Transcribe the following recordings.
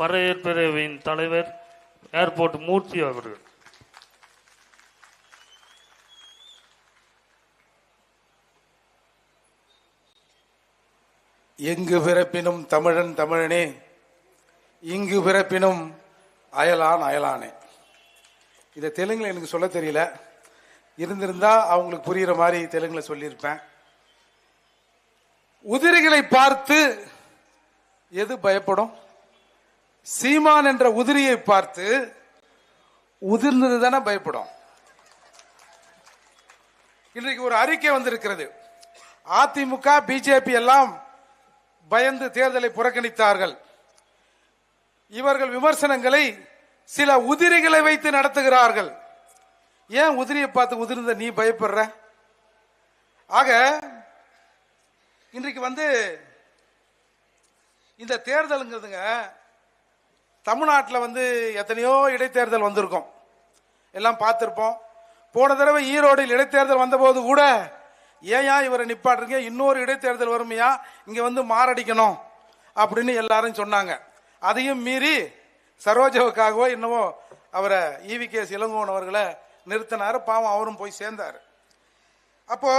பறையர் பிரிவின் தலைவர் ஏர்போர்ட் மூர்த்தி அவர்கள். எங்கு பிறப்பினும் தமிழன் தமிழனே இங்கு பிறப்பினும் அயலான் அயலானே. இதை தெலுங்கில் எனக்கு சொல்ல தெரியல. இருந்திருந்தா அவங்களுக்கு புரியுற மாதிரி தெலுங்குல சொல்லியிருப்பேன். உதிரிகளை பார்த்து எது பயப்படும்? சீமான் என்ற உதிரியை பார்த்து உதிர்ந்தது தானே பயப்படும்? இன்றைக்கு ஒரு அறிக்கை வந்திருக்கிறது. அதிமுக பிஜேபி எல்லாம் பயந்து தேர்தலை புறக்கணித்தார்கள். இவர்கள் விமர்சனங்களை சில உதிரிகளை வைத்து நடத்துகிறார்கள். ஏன் உதிரியை பார்த்து உதிர்ந்த நீ பயப்படுற? ஆக இன்றைக்கு வந்து இந்த தேர்தலுங்கிறதுங்க தமிழ்நாட்டில் வந்து எத்தனையோ இடைத்தேர்தல் வந்திருக்கும். எல்லாம் பார்த்துருப்போம். போன தடவை ஈரோடில் இடைத்தேர்தல் வந்தபோது கூட ஏயா இவரை நிப்பாட்டுறீங்க? இன்னொரு இடைத்தேர்தல் வறுமையா இங்கே வந்து மாரடிக்கணும் அப்படின்னு எல்லாரும் சொன்னாங்க. அதையும் மீறி சரோஜாவுக்காகவோ என்னவோ அவரை ஈவி கே இளங்கோன் அவர்களை நிறுத்தினார். பாவம் அவரும் போய் சேர்ந்தார். அப்போ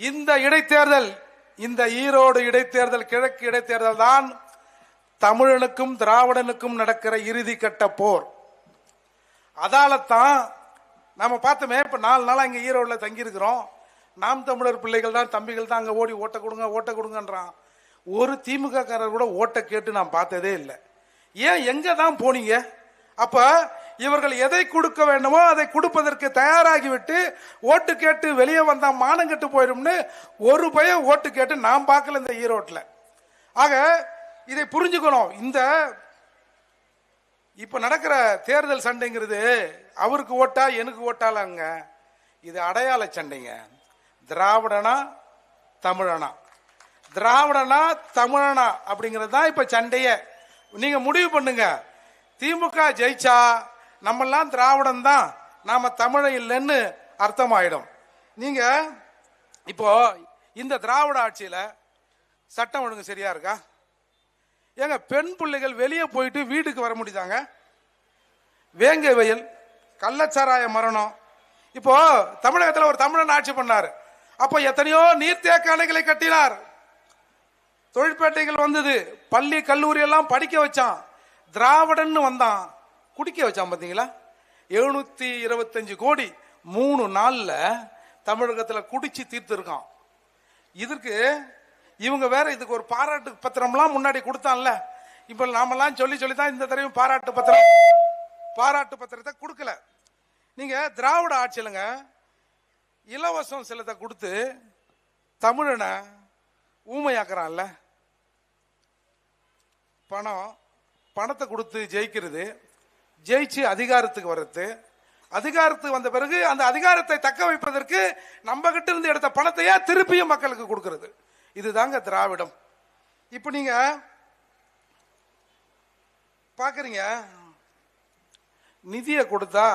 இந்த இடைத்தேர்தல் இந்த ஈரோடு இடைத்தேர்தல் கிழக்கு இடைத்தேர்தல் தான் தமிழனுக்கும் திராவிடனுக்கும் நடக்கிற இறுதி கட்ட போர். அதாலத்தான் நம்ம பார்த்தோமே இப்போ நாலு நாள் அங்கே ஈரோடில் தங்கியிருக்கிறோம். நாம் தமிழர் பிள்ளைகள் தான் தம்பிகள் தான் அங்கே ஓடி ஓட்ட கொடுங்க ஓட்ட கொடுங்கன்றான். ஒரு திமுக காரர் கூட ஓட்ட கேட்டு நான் பார்த்ததே இல்லை. ஏன் எங்கே தான் போனீங்க? அப்போ இவர்கள் எதை கொடுக்க வேண்டுமோ அதை கொடுப்பதற்கு தயாராகிவிட்டு ஓட்டு கேட்டு வெளியே வந்தால் மானம் கெட்டு போயிடும்னு ஒரு பையன் ஓட்டு கேட்டு நான் பார்க்கல இந்த ஈரோட்டில். ஆக இதை புரிஞ்சுக்கணும். இந்த இப்ப நடக்கிற தேர்தல் சண்டைங்கிறது அவருக்கு ஓட்டா எனக்கு ஓட்டாலாங்க. இது அடையாள சண்டைங்க. திராவிடனா தமிழனா. திராவிடனா தமிழனா அப்படிங்கிறது தான் இப்ப சண்டையே. நீங்க முடிவு பண்ணுங்க. திமுக ஜெயிச்சா நம்மெல்லாம் திராவிடம் தான். நாம தமிழ இல்லைன்னு அர்த்தமாயிடும். நீங்க இப்போ இந்த திராவிட ஆட்சியில சட்டம் ஒழுங்கு சரியா இருக்கா? ஏங்க பெண் பிள்ளைகள் வெளியே போயிட்டு வீட்டுக்கு வர முடியுதாங்க? வேங்கை வயல் கள்ளச்சாராய மரணம். இப்போ தமிழகத்தில் ஒரு தமிழன் ஆட்சி பண்ணார். அப்போ எத்தனையோ நீர்த்தேக்க அணைகளை கட்டினார். தொழிற்பேட்டைகள் வந்தது. பள்ளி கல்லூரி எல்லாம் படிக்க வச்சான். திராவிடன்னு வந்தான். குடிக்க வச்சான் பார்த்தீங்களா எழுநூத்தி இருபத்தஞ்சு கோடி மூணு நாளில் தமிழகத்தில் குடிச்சு தீர்த்திருக்கான். இதற்கு இவங்க வேற இதுக்கு ஒரு பாராட்டு பத்திரம்லாம் முன்னாடி கொடுத்தான்ல. இப்ப நாமெல்லாம் சொல்லி சொல்லி தான் இந்த தடவை பாராட்டு பத்திரம் பாராட்டு பத்திரத்தை கொடுக்கல. நீங்க திராவிட ஆட்சியிலங்க இலவசம் சிலத்தை கொடுத்து தமிழனை ஊமையாக்குறான்ல. பணம் பணத்தை கொடுத்து ஜெயிக்கிறது ஜெயிச்சு அதிகாரத்துக்கு வர்றது அதிகாரத்துக்கு வந்த பிறகு அந்த அதிகாரத்தை தக்க வைப்பதற்கு நம்ம கிட்ட இருந்து எடுத்த பணத்தையே திருப்பியும் மக்களுக்கு கொடுக்கறது. இதுதாங்க திராவிடம். இப்போ நீங்க பாக்குறீங்க நிதியை கொடுத்தா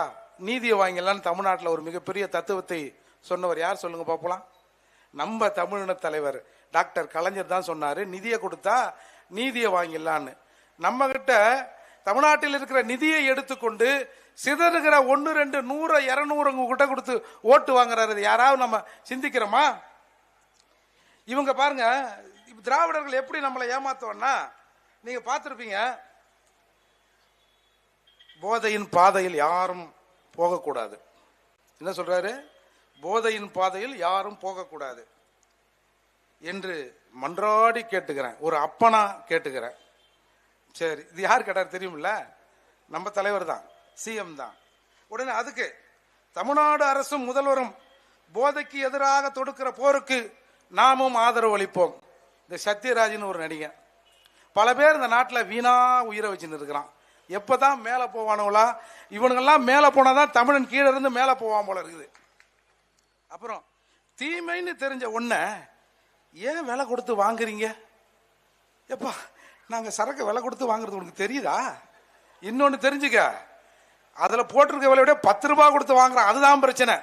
நீதியை வாங்கலாம்னு தமிழ்நாட்டில் ஒரு மிகப்பெரிய தத்துவத்தை சொன்னவர் யார் சொல்லுங்க பார்ப்பலாம் நம்ம தமிழின தலைவர் டாக்டர் கலைஞர் தான் சொன்னார் நிதியை கொடுத்தா நீதியை வாங்கிடலான்னு நம்ம கிட்ட தமிழ்நாட்டில் இருக்கிற நிதியை எடுத்துக்கொண்டு சிதறுகிற ஒன்று ரெண்டு நூறு இருநூறு கிட்ட கொடுத்து ஓட்டு வாங்குறாரு. யாராவது நம்ம சிந்திக்கிறோமா? இவங்க பாருங்க திராவிடர்கள் எப்படி நம்மளை ஏமாத்தோம்னா நீங்க பார்த்துருப்பீங்க போதையின் பாதையில் யாரும் போகக்கூடாது. என்ன சொல்றாரு? போதையின் பாதையில் யாரும் போகக்கூடாது. என்று மன்றாடி கேட்டுக்கிறேன். ஒரு அப்பனா கேட்டுக்கிறேன். சரி இது யார் கேட்டார் தெரியுமில்ல? நம்ம தலைவர் தான் சிஎம் தான். உடனே அதுக்கு தமிழ்நாடு அரசும் முதல்வரும் போதைக்கு எதிராக தொடுக்கிற போருக்கு நாமும் ஆதரவு அளிப்போம். இந்த சத்யராஜன் ஒரு நடிகன். பல பேர் இந்த நாட்டில் வீணா உயிரை வச்சுன்னு இருக்கிறான். எப்போ தான் மேலே போவானுங்களா? இவனுங்கெல்லாம் மேலே போனால் தான் தமிழன் கீழே இருந்து மேலே போவான் போல இருக்குது. அப்புறம் தீமைன்னு தெரிஞ்ச ஒன்றை ஏன் விலை கொடுத்து வாங்குறீங்க? எப்பா நாங்கள் சரக்கு விலை கொடுத்து வாங்குறது உனக்கு தெரியுதா? இன்னொன்று தெரிஞ்சுக்க. அதில் போட்டிருக்க விலை விட பத்து ரூபா கொடுத்து வாங்குறான். அதுதான் பிரச்சனை.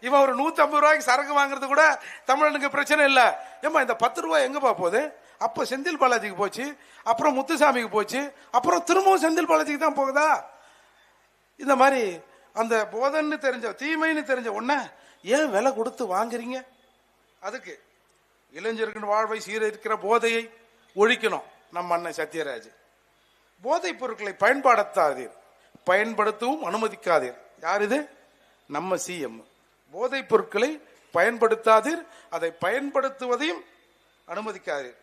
இவன் ஒரு நூத்தி ஐம்பது ரூபாய்க்கு சரக்கு வாங்குறது கூட தமிழனுக்கு பிரச்சனை இல்லை. ஏமா இந்த பத்து ரூபாய் எங்கப்பா போகுது? அப்போ செந்தில் பாலாஜிக்கு போச்சு அப்புறம் முத்துசாமிக்கு போச்சு அப்புறம் திரும்பவும் செந்தில் பாலாஜிக்கு தான் போகுதா? இந்த மாதிரி அந்த போதன்னு தெரிஞ்ச தீமைன்னு தெரிஞ்ச உடனே ஏன் விலை கொடுத்து வாங்குறீங்க? அதுக்கு இளைஞர்களின் வாழ்வை சீரழிக்கிற போதையை ஒழிக்கணும் நம்ம அண்ணன் சத்யராஜ். போதைப் பொருட்களை பயன்படுத்தாதீர். பயன்படுத்தவும் அனுமதிக்காதீர். யார் இது? நம்ம சிஎம் போதைப் பொருட்களை பயன்படுத்தாதீர் அதை பயன்படுத்துவதையும் அனுமதிக்காதீர்.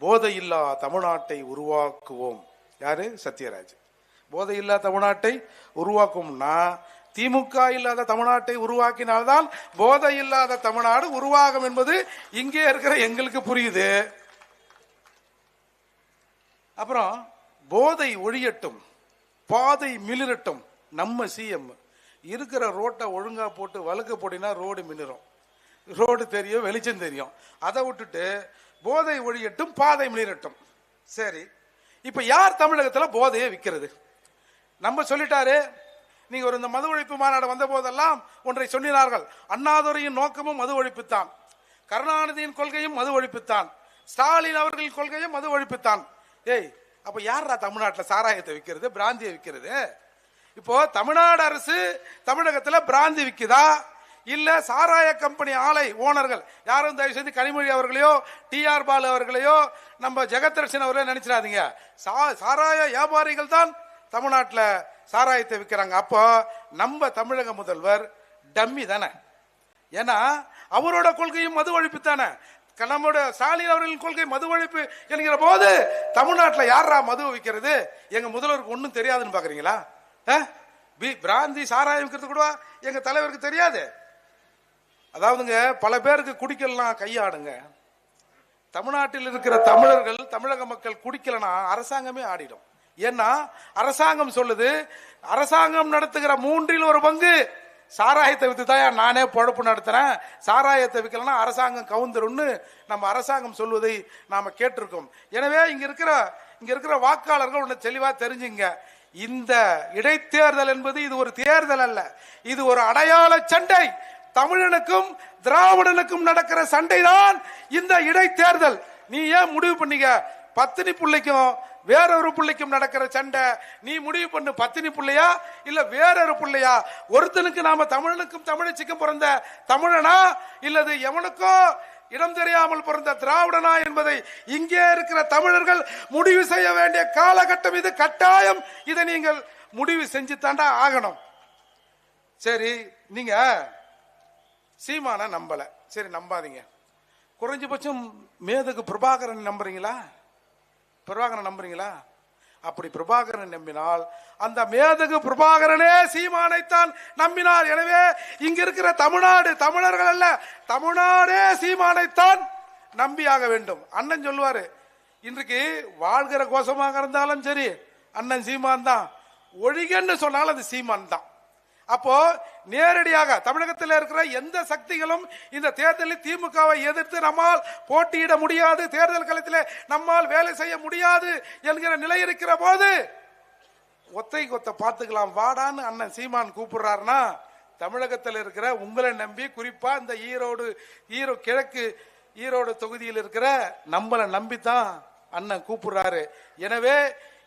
போதையில்லா தமிழ்நாட்டை உருவாக்குவோம். யாரு? சத்யராஜ். போதையில்லா தமிழ்நாட்டை உருவாக்கும்னா திமுக இல்லாத தமிழ்நாட்டை உருவாக்கினால்தான் போதை இல்லாத தமிழ்நாடு உருவாகும் என்பது இங்கே இருக்கிற எங்களுக்கு புரியுது. அப்புறம் போதை ஒழியட்டும் பாதை மிளிரட்டும் நம்ம சிஎம் இருக்கிற ரோட்டை ஒழுங்காக போட்டு வழுக்க போட்டினா ரோடு மின்னிரும் ரோடு தெரியும் வெளிச்சம் தெரியும். அதை விட்டுட்டு போதை ஒழியட்டும் பாதை மிளிரட்டும் சரி. இப்போ யார் தமிழகத்தில் போதையை விற்கிறது நம்ம சொல்லிட்டாரு நீங்கள் ஒரு இந்த மது ஒழிப்பு மாநாடு வந்த போதெல்லாம் ஒன்றை சொன்னினார்கள். அண்ணாதுரையின் நோக்கமும் மது ஒழிப்புத்தான். கருணாநிதியின் கொள்கையும் மது ஒழிப்புத்தான். ஸ்டாலின் அவர்களின் கொள்கையும் மது ஒழிப்புத்தான். ஏய் அப்போ யாரா தமிழ்நாட்டில் சாராயத்தை விற்கிறது பிராந்தியை விற்கிறது இப்போ தமிழ்நாடு அரசு தமிழகத்துல பிராந்தி விக்குதா? இல்ல சாராய கம்பெனி ஆலை ஓனர்கள் யாரும் தயவு செய்து கனிமொழி அவர்களையோ டி ஆர் பாலு அவர்களையோ நம்ம ஜெகதர்ஷன் அவர்களையோ நினைச்சிடாதீங்க. சா- சாராய வியாபாரிகள் தான் தமிழ்நாட்டில் சாராயத்தை விற்கிறாங்க அப்போ நம்ம தமிழக முதல்வர் டம்மி தானே. ஏன்னா அவரோட கொள்கையும் மது ஒழிப்பு தானே. க- ஸ்டாலின் அவர்களின் கொள்கை மது ஒழிப்பு என்கிற போது தமிழ்நாட்டில் யாரா மது விற்கிறது எங்க முதல்வருக்கு ஒன்றும் தெரியாதுன்னு பாக்குறீங்களா? பிராந்தி சாராயம் விற்கிறது கூட எங்க தலைவருக்கு தெரியாது. அதாவதுங்க பல பேருக்கு குடிக்கலாம் கையாடுங்க. தமிழ்நாட்டில் இருக்கிற தமிழர்கள் தமிழக மக்கள் குடிக்கலனா அரசாங்கமே ஆடிடும். ஏன்னா அரசாங்கம் சொல்லுது அரசாங்கம் நடத்துகிற மூன்றில் ஒரு பங்கு சாராயத்தை வித்து தான் நானே பொழப்பு நடத்துறேன். சாராயத்தை விற்கலன்னா அரசாங்கம் கவுந்துரும்னு நம்ம அரசாங்கம் சொல்வதை நாம கேட்டிருக்கோம். எனவே இங்க இருக்கிற இங்க இருக்கிற வாக்காளர்கள் ஒன்று தெளிவா தெரிஞ்சுங்க. இந்த இடைத்தேர்தல் என்பது இது ஒரு தேர்தல் அல்ல. இது ஒரு அடையாள சண்டை. தமிழனுக்கும் திராவிடனுக்கும் நடக்கிற சண்டை தான் இந்த இடைத்தேர்தல். நீ ஏன் முடிவு பண்ணீங்க பத்தினி பிள்ளைக்கும் வேறொரு பிள்ளைக்கும் நடக்கிற சண்டை. நீ முடிவு பண்ணு பத்தினி பிள்ளையா? இல்ல வேறொரு பிள்ளையா? ஒருத்தனுக்கு நாம தமிழனுக்கும் தமிழச்சிக்கும் பிறந்த தமிழனா? இல்லது எவனுக்கோ இடம் தெரியாமல் பிறந்த திராவிடனா என்பதை இங்கே இருக்கிற தமிழர்கள் முடிவு செய்ய வேண்டிய காலகட்டம் இது. கட்டாயம் இதை நீங்கள் முடிவு செஞ்சு தாண்டா ஆகணும். சரி நீங்க சீமானை நம்பல. சரி நம்பாதீங்க. குறைஞ்சபட்சம் மேதகு பிரபாகரன் நம்புறீங்களா? பிரபாகரன் நம்புறீங்களா? அப்படி பிரபாகரன் நம்பினால் அந்த மேதகு பிரபாகரனே சீமானைத்தான் நம்பினார். எனவே இங்க இருக்கிற தமிழ்நாடு தமிழர்கள் அல்ல தமிழ்நாடே சீமானைத்தான் நம்பியாக வேண்டும். அண்ணன் சொல்லுவாரு இன்றைக்கு வாழ்கிற கோஷமாக இருந்தாலும் சரி அண்ணன் சீமான் தான் ஒழிகன்னு சொன்னாலும் அது சீமான் தான் அப்போ நேரடியாக தமிழகத்தில் இருக்கிற எந்த சக்திகளும் இந்த தேர்தலில் திமுகவை எதிர்த்து நம்மால் போட்டியிட முடியாது தேர்தல் களத்தில் நம்மால் வேலை செய்ய முடியாது என்கிற நிலை இருக்கிற போது ஒத்தை கொத்த பார்த்துக்கலாம். வாடான்னு அண்ணன் சீமான் கூப்பிடுறாருன்னா தமிழகத்தில் இருக்கிற உங்களை நம்பி குறிப்பா இந்த ஈரோடு ஈரோ கிழக்கு ஈரோடு தொகுதியில் இருக்கிற நம்மளை நம்பித்தான் அண்ணன் கூப்பிடுறாரு. எனவே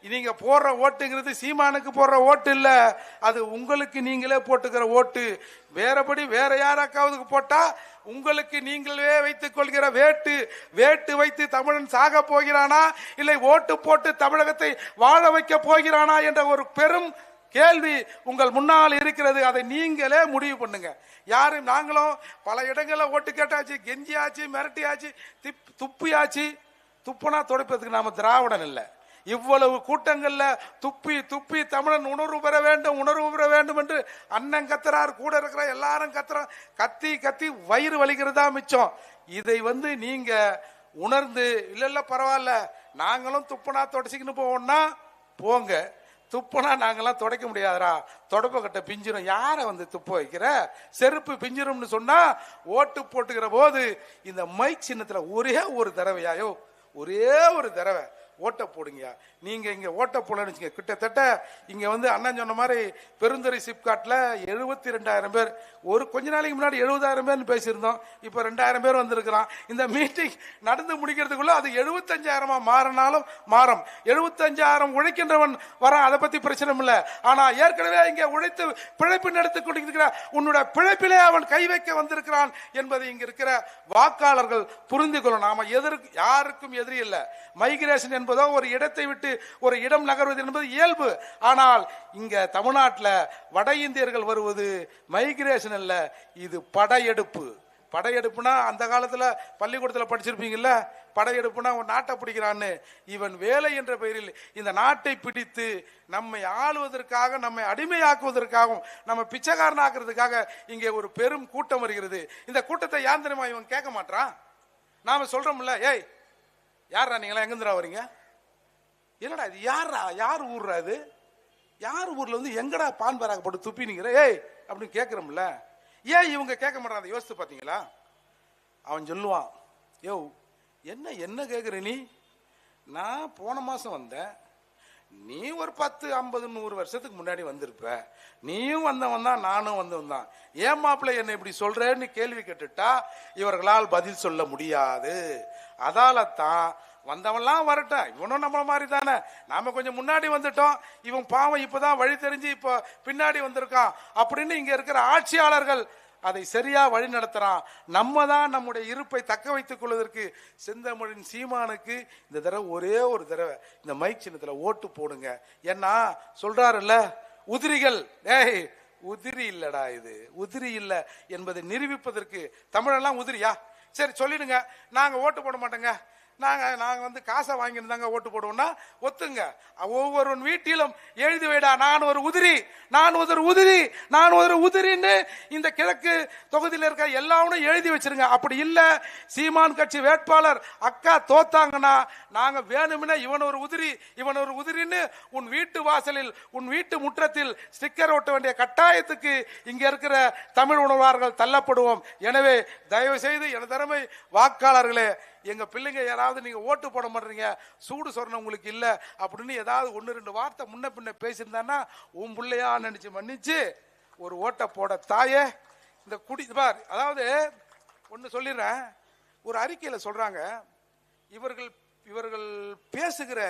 நீங்க போடுற ஓட்டுங்கிறது சீமானுக்கு போடுற ஓட்டு இல்ல. அது உங்களுக்கு நீங்களே போட்டுக்கிற ஓட்டு. வேறபடி வேற யாராக்காவதுக்கு போட்டா உங்களுக்கு நீங்களே வைத்துக் கொள்கிற வேட்டு. வேட்டு வைத்து தமிழன் சாக போகிறானா? இல்லை ஓட்டு போட்டு தமிழகத்தை வாழ வைக்க போகிறானா என்ற ஒரு பெரும் கேள்வி உங்கள் முன்னால் இருக்கிறது. அதை நீங்களே முடிவு பண்ணுங்க. யாரும் நாங்களும் பல இடங்களில் ஓட்டு கேட்டாச்சு கெஞ்சியாச்சு மிரட்டியாச்சு திப் துப்பியாச்சு. துப்புனா துடைப்பதுக்கு நாம திராவிடன் இல்லை. இவ்வளவு கூட்டங்கள்ல துப்பி துப்பி தமிழன் உணர்வு பெற வேண்டும் உணர்வு பெற வேண்டும் என்று அண்ணன் கத்துறார் கூட இருக்கிற எல்லாரும் கத்துறோம் கத்தி கத்தி வயிறு வலிக்கிறதா மிச்சம். இதை வந்து நீங்க உணர்ந்து இல்ல இல்ல பரவாயில்ல நாங்களும் துப்புனா தொடச்சிக்கின்னு போவோம்னா போங்க. துப்புனா நாங்கெல்லாம் துடைக்க முடியாதுடா. தொடப்ப கட்ட பிஞ்சிரும். யாரை வந்து துப்ப வைக்கிற? செருப்பு பிஞ்சிரும்னு சொன்னா ஓட்டு போட்டுக்கிற போது இந்த மை சின்னத்துல ஒரே ஒரு தடவையாயோ ஒரே ஒரு தடவை ஓட்ட போடுங்க. நீங்க இங்க ஓட்ட போடலன்னு வச்சுங்க கிட்டத்தட்ட இங்க வந்து அண்ணன் சொன்ன மாதிரி பெருந்துறை சிப்காட்ல எழுபத்தி ரெண்டாயிரம் பேர். ஒரு கொஞ்ச நாளைக்கு முன்னாடி எழுபதாயிரம் பேர்னு பேசியிருந்தோம். இப்ப ரெண்டாயிரம் பேர் வந்திருக்கிறான். இந்த மீட்டிங் நடந்து முடிக்கிறதுக்குள்ள அது எழுபத்தஞ்சாயிரமா மாறினாலும் மாறும். எழுபத்தஞ்சாயிரம் உழைக்கின்றவன் வர அதை பத்தி பிரச்சனை இல்ல. ஆனா ஏற்கனவே இங்க உழைத்து பிழைப்பு நடத்தி கொண்டிருக்கிற உன்னோட பிழைப்பிலே அவன் கை வைக்க வந்திருக்கிறான் என்பதை இங்க இருக்கிற வாக்காளர்கள் புரிந்து கொள்ளணும். நாம எதிர்க்கு யாருக்கும் எதிரி இல்லை. மைக்ரேஷன் என்பது ஒரு இடத்தை விட்டு ஒரு இடம் நகர்வது என்பது இயல்பு. ஆனால் இங்க தமிழ்நாட்டில் வட இந்தியர்கள் வருவது மைக்ரேஷன் அல்ல இது படையெடுப்பு. படையெடுப்புனா அந்த காலத்தில் பள்ளிக்கூடத்தில் படிச்சிருப்பீங்கல்ல படையெடுப்புனா ஒரு நாட்டை பிடிக்கிறான்னு. இவன் வேலை என்ற பெயரில் இந்த நாட்டை பிடித்து நம்மை ஆளுவதற்காக நம்மை அடிமையாக்குவதற்காகவும் நம்ம பிச்சைக்காரனாக்குறதுக்காக இங்கே ஒரு பெரும் கூட்டம் வருகிறது. இந்த கூட்டத்தை யார் தெரியுமா இவன் கேட்க மாட்டான் நாம சொல்றோம்ல ஏய் யாரா நீங்களா எங்கிருந்துடா வரீங்க? என்னடா இது? யாரா யார் ஊர்றா அது யார் ஊர்ல வந்து எங்கடா பான் பராக போட்டு துப்பினீங்கிற? ஏய் அப்படின்னு கேட்கிறோம்ல ஏன் இவங்க கேட்க மாட்டாங்க யோசித்து பார்த்தீங்களா? அவன் சொல்லுவான் யோ என்ன என்ன கேட்குற நீ? நான் போன மாதம் வந்தேன். நீ ஒரு பத்து ஐம்பது நூறு வருஷத்துக்கு முன்னாடி வந்திருப்ப. நீயும் வந்தவன் தான் நானும் வந்தவன் தான். ஏன் மாப்பிள்ளை என்னை இப்படி சொல்றேன்னு கேள்வி கேட்டுட்டா இவர்களால் பதில் சொல்ல முடியாது. அதால தான் வந்தவன்லாம் வரட்டும் இவனும் நம்மள மாதிரி தானே நாம கொஞ்சம் முன்னாடி வந்துட்டோம். இவன் பாவம் இப்பதான் வழி தெரிஞ்சு இப்போ பின்னாடி வந்திருக்கான். அப்படின்னு இங்க இருக்கிற ஆட்சியாளர்கள் அதை சரியா வழி நடத்துறான். நம்ம தான் நம்முடைய இருப்பை தக்க வைத்துக் கொள்வதற்கு செந்தமிழின் சீமானுக்கு இந்த தடவை ஒரே ஒரு தடவை இந்த மைக் சின்னத்துல ஓட்டு போடுங்க. ஏன்னா சொல்றாருல்ல உதிரிகள். ஏய் உதிரி இல்லடா இது. உதிரி இல்ல என்பதை நிரூபிப்பதற்கு தமிழெல்லாம் உதிரியா? சரி சொல்லிடுங்க. நாங்க ஓட்டு போட மாட்டோங்க. நாங்கள் நாங்கள் வந்து காசை வாங்கியிருந்தாங்க ஓட்டு போடுவோம்னா ஒத்துங்க. ஒவ்வொரு வீட்டிலும் எழுதி வைடா நான் ஒரு உதிரி நான் ஒரு உதிரி நான் ஒரு உதிரின்னு இந்த கிழக்கு தொகுதியில் இருக்க எல்லாரும் எழுதி வச்சிருங்க. அப்படி இல்லை சீமான் கட்சி வேட்பாளர் அக்கா தோத்தாங்கன்னா நாங்கள் வேணும்னா இவன் ஒரு உதிரி இவன் ஒரு உதிரின்னு உன் வீட்டு வாசலில் உன் வீட்டு முற்றத்தில் ஸ்டிக்கர் ஒட்ட வேண்டிய கட்டாயத்துக்கு இங்கே இருக்கிற தமிழ் உணர்வார்கள் தள்ளப்படுவோம். எனவே தயவு செய்து எனது திறமை வாக்காளர்களே எங்கள் பிள்ளைங்க யாராவது நீங்கள் ஓட்டு போட மாட்டீங்க சூடு சொரணம் உங்களுக்கு இல்லை அப்படின்னு ஏதாவது ஒன்று ரெண்டு வார்த்தை முன்ன பின்ன பேசியிருந்தான்னா உன் பிள்ளையா? நினச்சி மன்னிச்சு ஒரு ஓட்டை போட தாயே இந்த குடி பார் அதாவது ஒன்று சொல்லிடுறேன். ஒரு அறிக்கையில் சொல்கிறாங்க இவர்கள் இவர்கள் பேசுகிற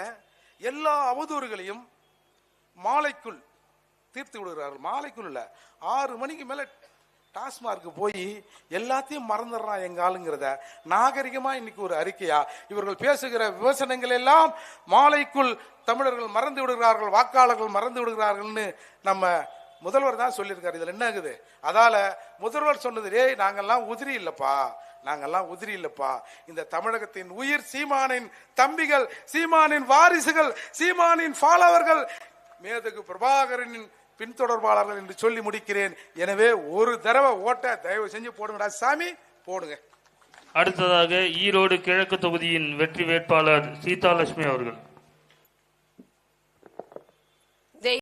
எல்லா அவதூறுகளையும் மாலைக்குள் தீர்த்து விடுகிறார்கள். மாலைக்குள் இல்லை ஆறு மணிக்கு மேலே டாஸ்மார்க்கு போய் எல்லாத்தையும் மறந்துடுறான் எங்க ஆளுங்கிறத. நாகரிகமா இன்னைக்கு ஒரு அறிக்கையா? இவர்கள் பேசுகிற விமர்சனங்கள் எல்லாம் மாலைக்குள் தமிழர்கள் மறந்து விடுகிறார்கள் வாக்காளர்கள் மறந்து விடுகிறார்கள்னு நம்ம முதல்வர் தான் சொல்லியிருக்காரு. இதில் என்ன ஆகுது? அதால முதல்வர் சொன்னது டேய் நாங்கெல்லாம் உதிரி இல்லப்பா. நாங்கள்லாம் உதிரி இல்லப்பா. இந்த தமிழகத்தின் உயிர் சீமானின் தம்பிகள் சீமானின் வாரிசுகள் சீமானின் ஃபாலோவர்கள். மேதகு பிரபாகரனின் பின்தொடர்பாளர்கள் என்று சொல்லி முடிக்கிறேன். எனவே ஒரு தடவை ஓட்ட தயவு செஞ்சு போடுங்கடா சாமி போடுங்க. அடுத்ததாக ஈரோடு கிழக்கு தொகுதியின் வெற்றி வேட்பாளர் சீதாலட்சுமி அவர்கள்.